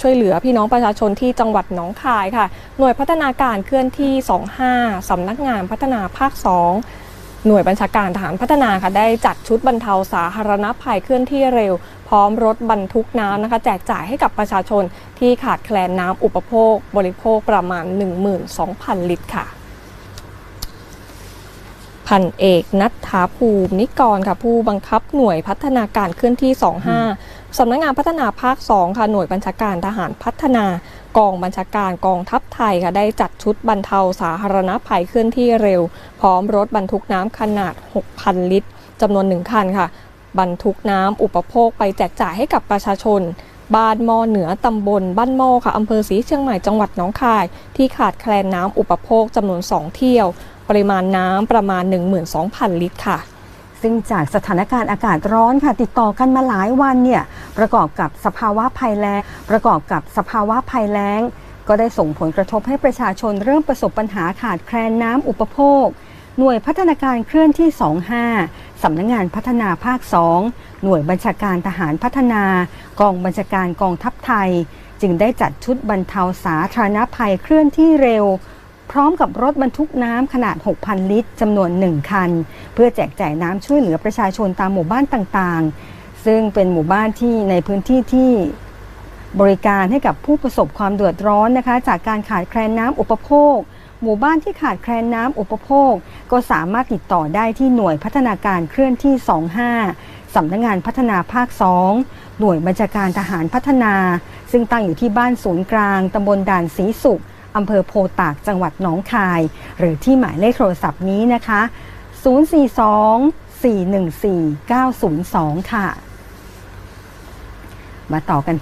ช่วยเหลือพี่น้องประชาชนที่จังหวัดหนองคายค่ะ หน่วยพัฒนาการเคลื่อนที่ 25สำนักงานพัฒนาภาค 2 หน่วยบัญชาการทหารพัฒนาค่ะได้จัดชุดบรรเทาสาธารณภัยเคลื่อนที่เร็ว พร้อมรถบรรทุกน้ำนะคะแจกจ่ายให้กับประชาชนที่ขาดแคลนน้ำอุปโภค บริโภคประมาณ 12,000 ลิตรค่ะ พันเอกนัทธาภูมินิกรค่ะผู้บังคับหน่วยพัฒนาการเคลื่อนที่ 25 สำนักงานพัฒนาภาค 2 ค่ะหน่วยบัญชาการทหารพัฒนากองบัญชาการกองทัพไทยค่ะได้จัดชุดบรรเทาสาธารณภัยเคลื่อนที่เร็ว พร้อมรถบรรทุกน้ำขนาด 6,000 ลิตรจำนวนหนึ่งคันค่ะ บรรทุกน้ำอุปโภคไปแจกจ่ายให้กับประชาชน บ้านมอเหนือตำบล บ้านมอค่ะอำเภอศรีเชียงใหม่จังหวัดหนองคาย ที่ขาดแคลนน้ำอุปโภคจำนวน 2 เที่ยว ปริมาณน้ำประมาณ 12,000 ลิตรค่ะ ซึ่งจากสถานการณ์อากาศร้อนค่ะ ติดต่อกันมาหลายวันเนี่ยประกอบกับสภาวะภัยแล้ง ประกอบกับสภาวะภัยแล้ง ก็ได้ส่งผลกระทบให้ประชาชนเริ่มประสบปัญหาขาดแคลนน้ำอุปโภค หน่วยพัฒนาการเคลื่อนที่ 25 สำนักงงานพัฒนาภาค 2 หน่วยบัญชาการทหารพัฒนา กองบัญชาการกองทัพไทย จึงได้จัดชุดบรรเทาสาธารณภัยเคลื่อนที่เร็ว พร้อมกับรถบรรทุกน้ำขนาด 6,000 ลิตรจำนวน 1 คัน เพื่อแจกจ่ายน้ำช่วยเหลือประชาชนตามหมู่บ้านต่างๆ ซึ่งเป็นหมู่บ้านที่ในพื้นที่ที่บริการให้กับผู้ประสบความเดือดร้อนนะคะ จากการขาดแคลนน้ำอุปโภค หมู่บ้านที่ขาดแคลนน้ำอุปโภค ก็สามารถติดต่อได้ที่หน่วยพัฒนาการเคลื่อนที่ 25สำนักงานพัฒนาภาค 2 หน่วยบัญชาการทหารพัฒนา ซึ่งตั้งอยู่ที่บ้านศูนย์กลางตำบลด่านศรีสุข อำเภอโพตากจังหวัดหนองคาย หรือที่หมายเลขโทรศัพท์นี้นะคะ 042 414 902 ค่ะ มาต่อกันที่